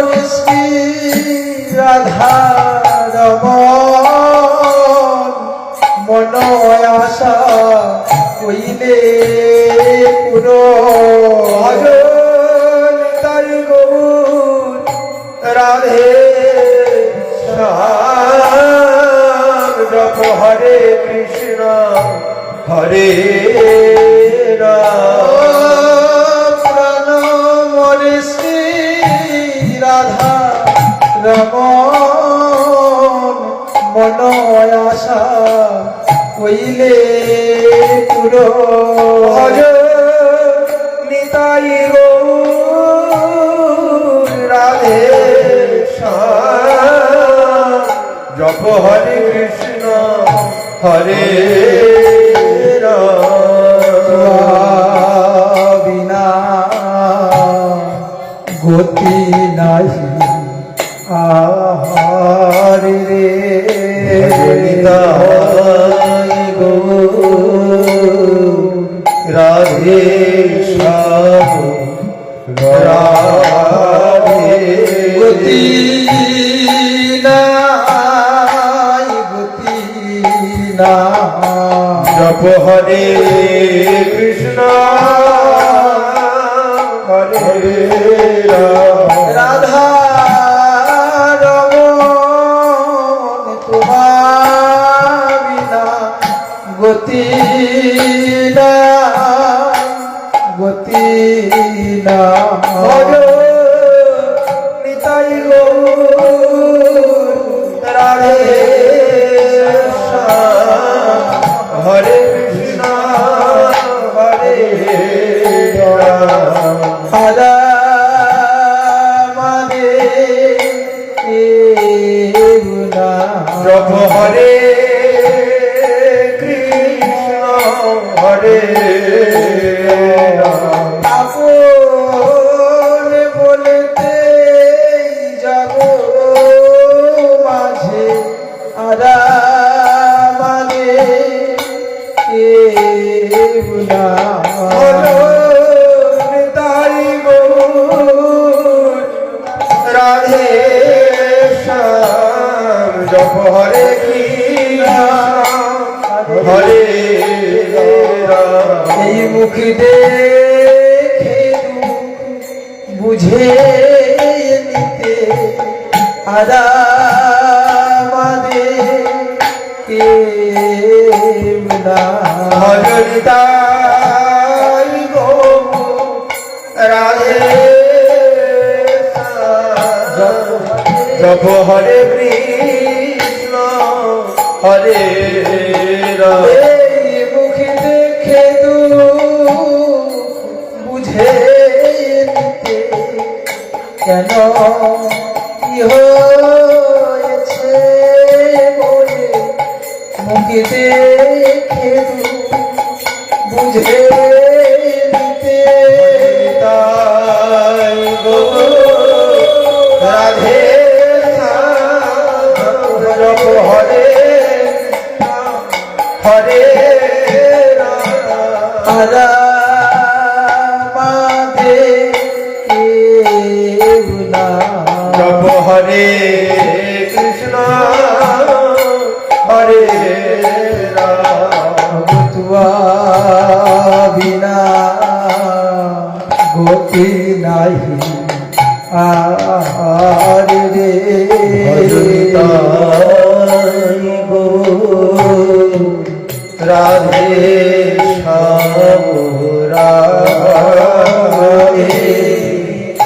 Flores. গতি নাহি আহারে রে। গৌর রাধে রাধে। গতি নাই গতি না জপ হরে কৃষ্ণ। হরে রাম জপ হরে কৃষ্ণ হরে। হরে হরে এই মুখ দেখে বুঝে নিতে আদা তাই রাধে জপ হরে কৃষ্ণ হরে এই মুখ দেখে দুঃখ বুঝে কেন? কি হয়েছে বলে মুখ দেখে দুঃখ বুঝে রাধে হরে হরে রাম আরা মাদে কেউনা জপ হরে কৃষ্ণ হরে রাম। বিনা গতি নাহি। আর রে রাধে শ্যাম রাধে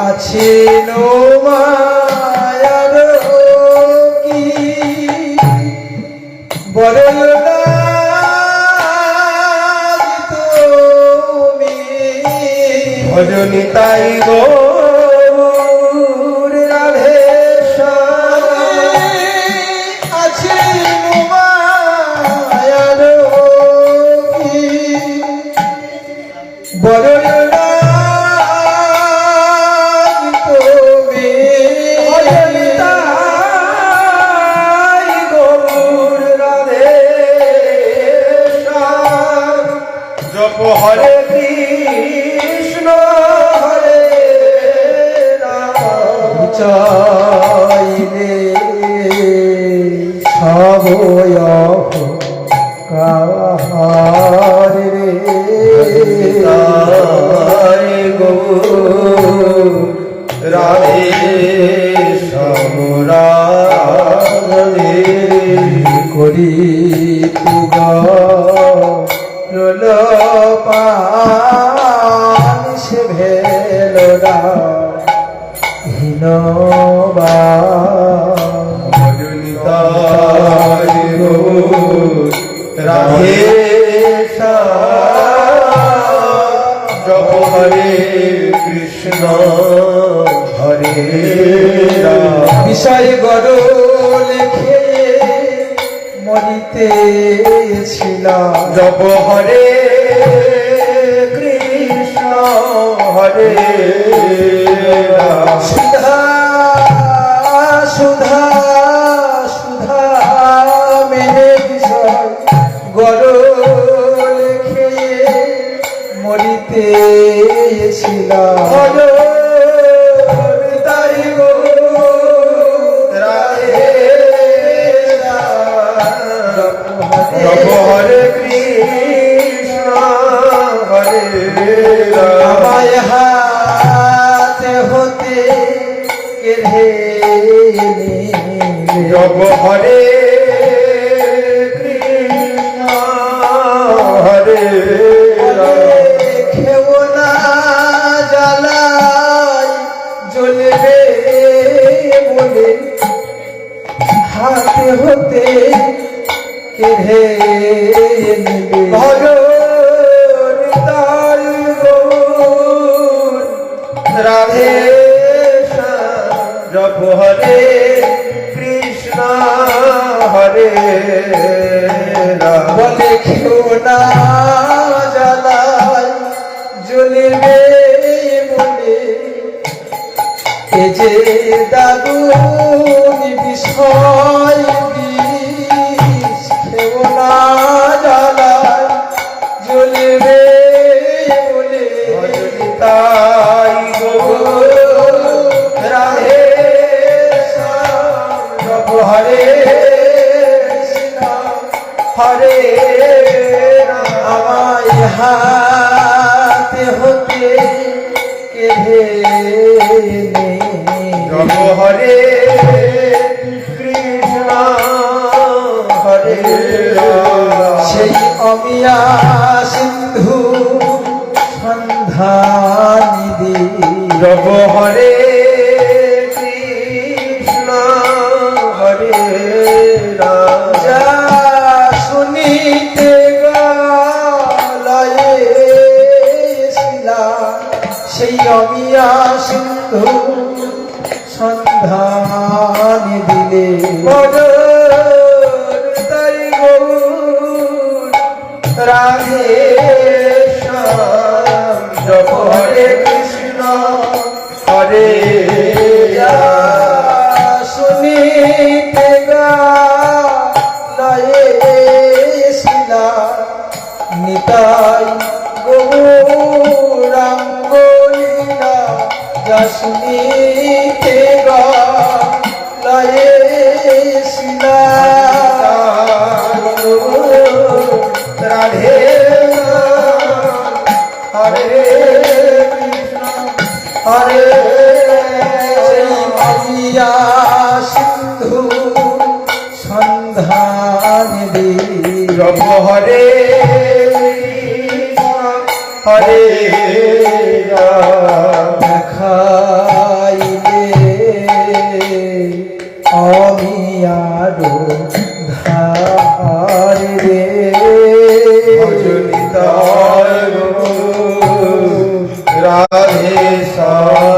আছে মায়ার কি বড় ভজনী তাই গৌর চাইলে রাধে জপ হরে কৃষ্ণ হরে বিষয় গড় লেখে মরিতে ছিলাম। জপ হরে কৃষ্ণ হরে জপ হরে হরে খেও না জ্বালাই জ্বলবে বলে হাতে হতে কেড়ে নিলে। জপ হরে কৃষ্ণ, হরে রাম। দেখিও খেও না জ্বালাই জ্বলিবে বলে এ যে দাদু বিষয় হরে হরে আমায় হাতে হতে কেড়ে নে হরে কৃষ্ণ হরে সেই অমিয়া সিন্ধু সন্ধানিদি জপ হরে সিন্ধু সন্ধানি দিলে তাই গৌর রাধে হরে কৃষ্ণ হরে শুনিতে গলায়ে সন্ধান দে জপ হরে হরে দেখাইলে অমিয়ারো ধার রে গৌর রাধে শ্যাম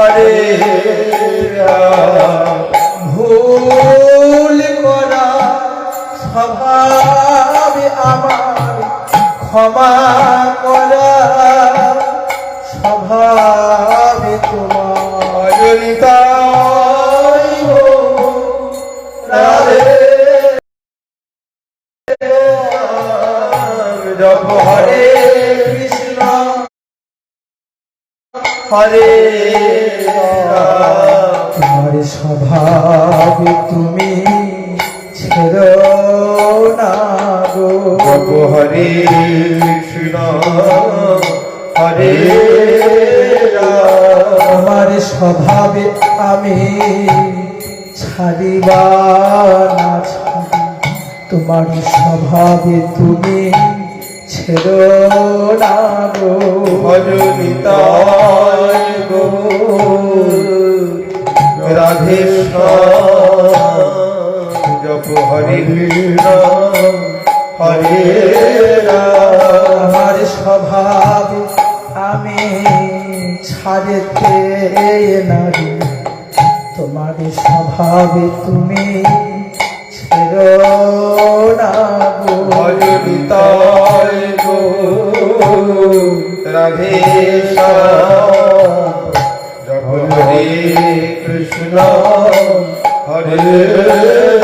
হরে ভুল করা স্বভাব আমার ক্ষমা করা স্বভাব তোমার জপ হরে হরে তোমার স্বভাব তুমি ছেড়ো না গো। হরে কৃষ্ণ হরে আমার স্বভাবে আমি ছাড়িবা না তোমার স্বভাবে তুমি ছেড়ো না গো। ভজনিতায় গো রাধে জপ হরে হরে আমার স্বভাব আমি ছাড়তে নারী তোমার স্বভাবে তুমি ছেড়ো না গো। রাধে জপ হরে কৃষ্ণ। হরে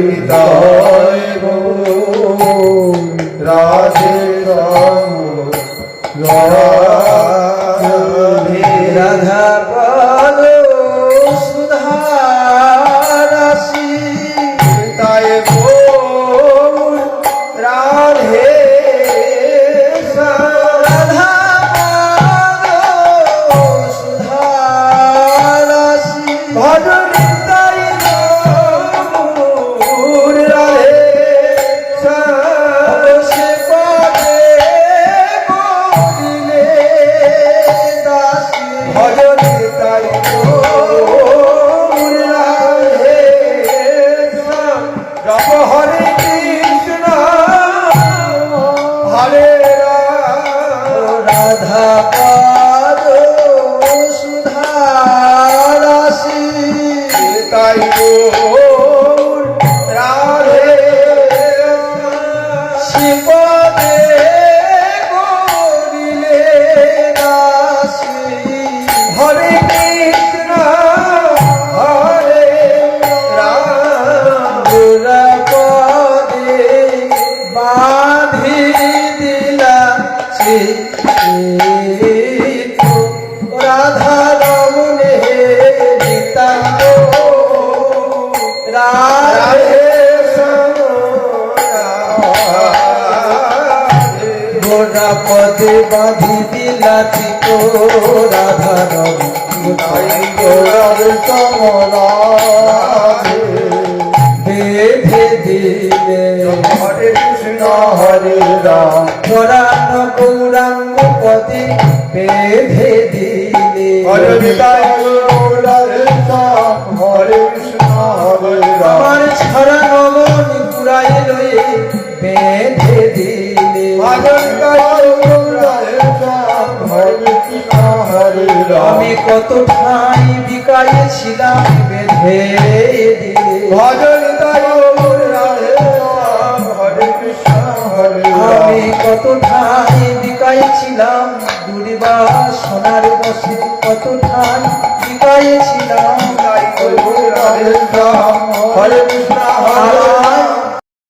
ভজনিতায় পদে বাঁধি দিলা যাচিত রাধার তাই কমলাধে বেঁধে দিলে হরে কৃষ্ণ হরে রাম। ধরান গৌরাঙ্গ পদে বেঁধে দিলে হরে কৃষ্ণ হরে রাম। আমার ছাড়া নগন ঘুরাই লয়ে বেঁধে কত ঠাই বিকাইছিলাম বেঁধে ভজন হরে কৃষ্ণ হরে আমি কত ঠাই বিকাইছিলাম দুর্বা সোনার বসে কত ঠাই বিকাইছিলাম তাই গৌরার রাম।